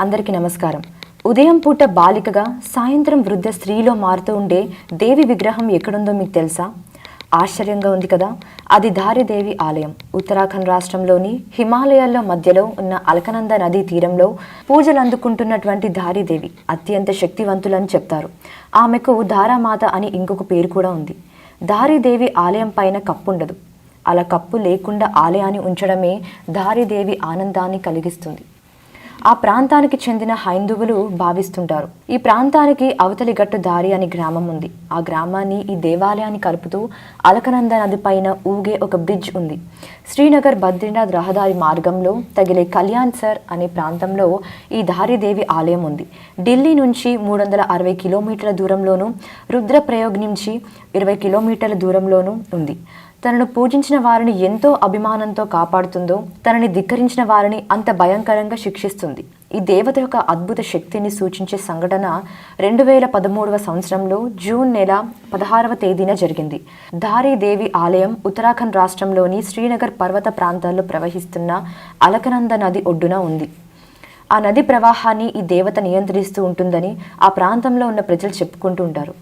అందరికీ నమస్కారం. ఉదయం పూట బాలికగా సాయంత్రం వృద్ధ స్త్రీలో మారుతూ ఉండే దేవి విగ్రహం ఎక్కడుందో మీకు తెలుసా? ఆశ్చర్యంగా ఉంది కదా. అది దారిదేవి ఆలయం. ఉత్తరాఖండ్ రాష్ట్రంలోని హిమాలయాల్లో మధ్యలో ఉన్న అలకనంద నదీ తీరంలో పూజలు అందుకుంటున్నటువంటి దారిదేవి అత్యంత శక్తివంతులని చెప్తారు. ఆమెకు దారామాత అని ఇంకొక పేరు కూడా ఉంది. దారిదేవి ఆలయం పైన కప్పుండదు. అలా కప్పు లేకుండా ఆలయాన్ని ఉంచడమే దారిదేవి ఆనందాన్ని కలిగిస్తుంది. ఆ ప్రాంతానికి చెందిన హైందువులు భావిస్తుంటారు. ఈ ప్రాంతానికి అవతలి గట్టు దారి అనే గ్రామం ఉంది. ఆ గ్రామాన్ని ఈ దేవాలయాన్ని కలుపుతూ అలకనంద నది పైన ఊగే ఒక బ్రిడ్జ్ ఉంది. శ్రీనగర్ బద్రీనాథ్ రహదారి మార్గంలో తగిలే కళ్యాణ్ సర్ అనే ప్రాంతంలో ఈ దారిదేవి ఆలయం ఉంది. ఢిల్లీ నుంచి మూడు వందల అరవై కిలోమీటర్ల దూరంలోనూ రుద్రప్రయోగ్ నుంచి ఇరవై కిలోమీటర్ల దూరంలోనూ ఉంది. తనను పూజించిన వారిని ఎంతో అభిమానంతో కాపాడుతుందో తనని ధిక్కరించిన వారిని అంత భయంకరంగా శిక్షిస్తుంది. ఈ దేవత యొక్క అద్భుత శక్తిని సూచించే సంఘటన రెండు వేల పదమూడవ సంవత్సరంలో జూన్ నెల పదహారవ తేదీన జరిగింది. దేవి ఆలయం ఉత్తరాఖండ్ రాష్ట్రంలోని శ్రీనగర్ పర్వత ప్రాంతాల్లో ప్రవహిస్తున్న అలకనంద నది ఒడ్డున ఉంది. ఆ నది ప్రవాహాన్ని ఈ దేవత నియంత్రిస్తూ ఉంటుందని ఆ ప్రాంతంలో ఉన్న ప్రజలు చెప్పుకుంటూ ఉంటారు.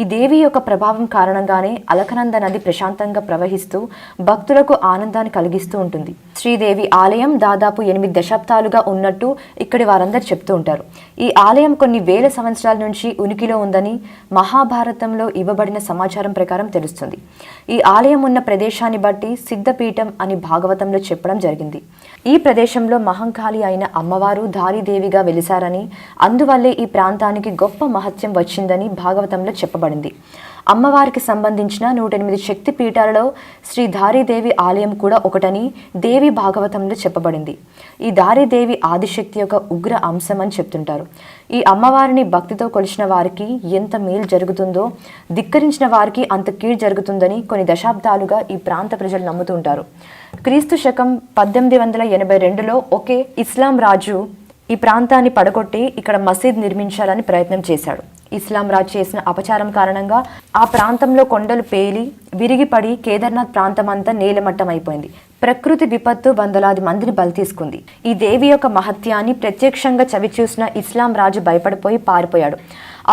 ఈ దేవి యొక్క ప్రభావం కారణంగానే అలకనంద నది ప్రశాంతంగా ప్రవహిస్తూ భక్తులకు ఆనందాన్ని కలిగిస్తూ ఉంటుంది. శ్రీదేవి ఆలయం దాదాపు ఎనిమిది దశాబ్దాలుగా ఉన్నట్టు ఇక్కడి వారందరూ చెప్తూ ఉంటారు. ఈ ఆలయం కొన్ని వేల సంవత్సరాల నుంచి ఉనికిలో ఉందని మహాభారతంలో ఇవ్వబడిన సమాచారం ప్రకారం తెలుస్తుంది. ఈ ఆలయం ఉన్న ప్రదేశాన్ని బట్టి సిద్ధపీఠం అని భాగవతంలో చెప్పడం జరిగింది. ఈ ప్రదేశంలో మహంకాళి అయిన అమ్మవారు దారిదేవిగా వెలిశారని అందువల్లే ఈ ప్రాంతానికి గొప్ప మహత్యం వచ్చిందని భాగవతంలో చెప్పబడింది. అమ్మవారికి సంబంధించిన నూట ఎనిమిది శక్తి పీఠాలలో శ్రీ దారిదేవి ఆలయం కూడా ఒకటని దేవి భాగవతంలో చెప్పబడింది. ఈ దారిదేవి ఆదిశక్తి యొక్క ఉగ్ర అంశం అని చెప్తుంటారు. ఈ అమ్మవారిని భక్తితో కొలిచిన వారికి ఎంత మేలు జరుగుతుందో ధిక్కరించిన వారికి అంత కీడు జరుగుతుందని కొన్ని దశాబ్దాలుగా ఈ ప్రాంత ప్రజలు నమ్ముతుంటారు క్రీస్తు శకం పద్దెనిమిది వందల ఎనభై రెండులో ఒకే ఇస్లాం రాజు ఈ ప్రాంతాన్ని పడగొట్టి ఇక్కడ మసీద్ నిర్మించాలని ప్రయత్నం చేశాడు. ఇస్లాం రాజు చేసిన అపచారం కారణంగా ఆ ప్రాంతంలో కొండలు పేలి విరిగిపడి కేదార్నాథ్ ప్రాంతం అంతా నేలమట్టం అయిపోయింది ప్రకృతి విపత్తు వందలాది మందిని బలి తీసుకుంది. ఈ దేవి యొక్క మహత్యాన్ని ప్రత్యక్షంగా చవిచూసిన ఇస్లాం రాజు భయపడిపోయి పారిపోయాడు.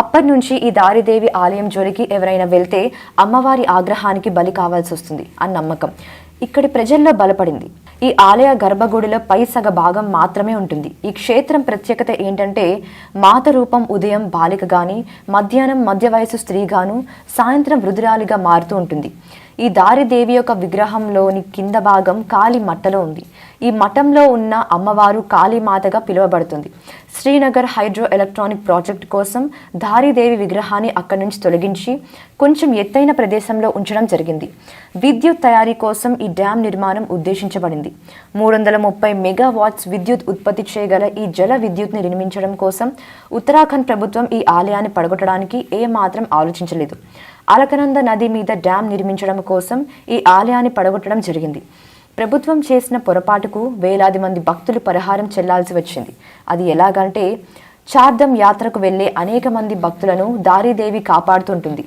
అప్పటి నుంచి ఈ దారిదేవి ఆలయం జోలికి ఎవరైనా వెళ్తే అమ్మవారి ఆగ్రహానికి బలి కావాల్సి వస్తుంది అని నమ్మకం. ఇక్కడి ప్రజల్లో బలపడింది. ఈ ఆలయ గర్భగుడిలో పై సగ భాగం మాత్రమే ఉంటుంది. ఈ క్షేత్రం ప్రత్యేకత ఏంటంటే మాత రూపం ఉదయం బాలిక గాని మధ్యాహ్నం మధ్య వయసు స్త్రీగాను సాయంత్రం వృధురాలిగా మారుతూ ఉంటుంది. ఈ దారిదేవి యొక్క విగ్రహంలోని కింద భాగం కాలి మట్టలో ఉంది. ఈ మఠంలో ఉన్న అమ్మవారు కాళీమాతగా పిలువబడుతుంది. శ్రీనగర్ హైడ్రో ఎలక్ట్రానిక్ ప్రాజెక్ట్ కోసం దారిదేవి విగ్రహాన్ని అక్కడి నుంచి తొలగించి కొంచెం ఎత్తైన ప్రదేశంలో ఉంచడం జరిగింది. విద్యుత్ తయారీ కోసం ఈ డ్యామ్ నిర్మాణం ఉద్దేశించబడింది. మూడు వందల ముప్పై మెగావాట్స్ విద్యుత్ ఉత్పత్తి చేయగల ఈ జల విద్యుత్ని నిర్మించడం కోసం ఉత్తరాఖండ్ ప్రభుత్వం ఈ ఆలయాన్ని పడగొట్టడానికి ఏమాత్రం ఆలోచించలేదు. అలకనంద నది మీద డ్యాం నిర్మించడం కోసం ఈ ఆలయాన్ని పడగొట్టడం జరిగింది. ప్రభుత్వం చేసిన పొరపాటుకు వేలాది మంది భక్తులు పరిహారం చెల్లాల్సి వచ్చింది. అది ఎలాగంటే చార్ధం యాత్రకు వెళ్ళే అనేక మంది భక్తులను దారిదేవి కాపాడుతుంటుంది.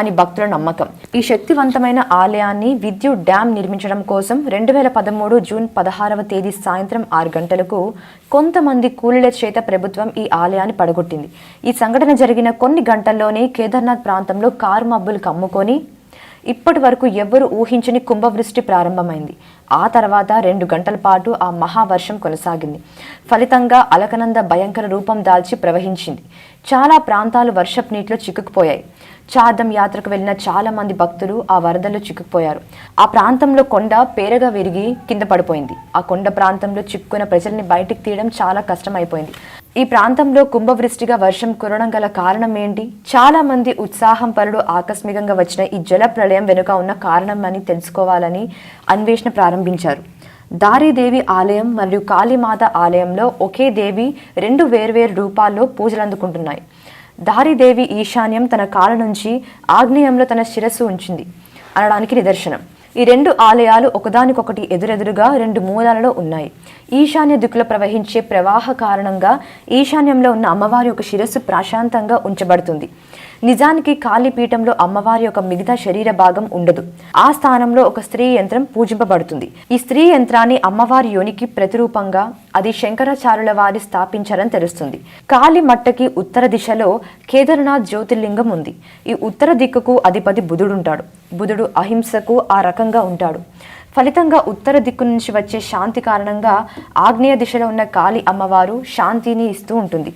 అని భక్తుల నమ్మకం. ఈ శక్తివంతమైన ఆలయాన్ని విద్యుత్ డ్యాం నిర్మించడం కోసం రెండు వేల పదమూడు జూన్ పదహారవ తేదీ సాయంత్రం ఆరు గంటలకు కొంతమంది కూలీల చేత ప్రభుత్వం ఈ ఆలయాన్ని పడగొట్టింది. ఈ సంఘటన జరిగిన కొన్ని గంటల్లోనే కేదార్నాథ్ ప్రాంతంలో కారు మబ్బులు కమ్ముకొని ఇప్పటి వరకు ఎవ్వరు ఊహించని కుంభవృష్టి ప్రారంభమైంది. ఆ తర్వాత రెండు గంటల పాటు ఆ మహావర్షం కొనసాగింది. ఫలితంగా అలకనంద భయంకర రూపం దాల్చి ప్రవహించింది. చాలా ప్రాంతాలు వర్షపు నీటిలో చిక్కుకుపోయాయి. చార్ధం యాత్రకు వెళ్ళిన చాలా మంది భక్తులు ఆ వరదల్లో చిక్కుకుపోయారు. ఆ ప్రాంతంలో కొండ పేరగా విరిగి కింద పడిపోయింది. ఆ కొండ ప్రాంతంలో చిక్కుకున్న ప్రజల్ని బయటికి తీయడం చాలా కష్టమైపోయింది. ఈ ప్రాంతంలో కుంభవృష్టిగా వర్షం కురవడం గల కారణం ఏంటి? చాలా మంది ఉత్సాహం పరుడు ఆకస్మికంగా వచ్చిన ఈ జల ప్రళయం వెనుక ఉన్న కారణం అని తెలుసుకోవాలని అన్వేషణ ప్రారంభించారు. దారిదేవి ఆలయం మరియు కాళీమాత ఆలయంలో ఒకే దేవి రెండు వేర్వేరు రూపాల్లో పూజలు అందుకుంటున్నాయి దారిదేవి ఈశాన్యం తన కాల నుంచి ఆగ్నేయంలో తన శిరస్సు ఉంచింది అనడానికి నిదర్శనం. ఈ రెండు ఆలయాలు ఒకదానికొకటి ఎదురెదురుగా రెండు మూలాలలో ఉన్నాయి. ఈశాన్య దిక్కులో ప్రవహించే ప్రవాహ కారణంగా ఈశాన్యంలో ఉన్న అమ్మవారి యొక్క శిరస్సు ప్రశాంతంగా ఉంచబడుతుంది. నిజానికి కాళీపీఠంలో అమ్మవారి యొక్క మిగతా శరీర భాగం ఉండదు. ఆ స్థానంలో ఒక స్త్రీ యంత్రం పూజింపబడుతుంది. ఈ స్త్రీ యంత్రాన్ని అమ్మవారి యోనికి ప్రతిరూపంగా అది శంకరాచార్యుల వారి స్థాపించారని తెలుస్తుంది. కాళీ మట్టకి ఉత్తర దిశలో కేదార్నాథ్ జ్యోతిర్లింగం ఉంది. ఈ ఉత్తర దిక్కుకు అధిపతి బుధుడుంటాడు. బుధుడు అహింసకు ఆ రకంగా ఉంటాడు. ఫలితంగా ఉత్తర దిక్కు నుంచి వచ్చే శాంతి కారణంగా ఆగ్నేయ దిశలో ఉన్న కాళీ అమ్మవారు శాంతిని ఇస్తూ ఉంటుంది.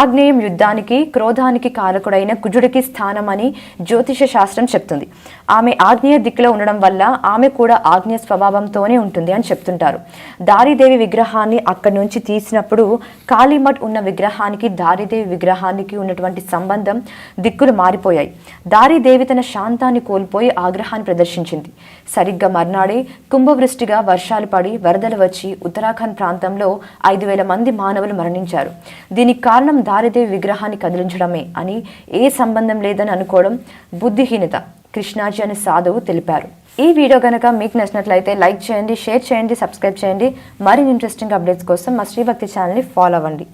ఆగ్నేయం యుద్ధానికి క్రోధానికి కారకుడైన కుజుడికి స్థానం అని జ్యోతిష శాస్త్రం చెప్తుంది. ఆమె ఆగ్నేయ దిక్కులో ఉండడం వల్ల ఆమె కూడా ఆగ్నేయ స్వభావంతోనే ఉంటుంది అని చెప్తుంటారు. దారిదేవి విగ్రహాన్ని అక్కడి నుంచి తీసినప్పుడు కాళీమఠ్ ఉన్న విగ్రహానికి దారిదేవి విగ్రహానికి ఉన్నటువంటి సంబంధం దిక్కులు మారిపోయాయి. దారిదేవి తన శాంతాన్ని కోల్పోయి ఆగ్రహాన్ని ప్రదర్శించింది. సరిగ్గా మర్నాడే కుంభవృష్టిగా వర్షాలు పడి వరదలు వచ్చి ఉత్తరాఖండ్ ప్రాంతంలో ఐదు వేల మంది మానవులు మరణించారు. దీనికి కారణం దారిదేవి విగ్రహాన్ని కదిలించడమే అని ఏ సంబంధం లేదని అనుకోవడం బుద్ధిహీనత. కృష్ణాజీ అని సాధువు తెలిపారు. ఈ వీడియో కనుక మీకు నచ్చినట్లయితే లైక్ చేయండి షేర్ చేయండి సబ్స్క్రైబ్ చేయండి. మరిన్ని ఇంట్రెస్టింగ్ అప్డేట్స్ కోసం మా శ్రీభక్తి ఛానల్ని ఫాలో అవ్వండి.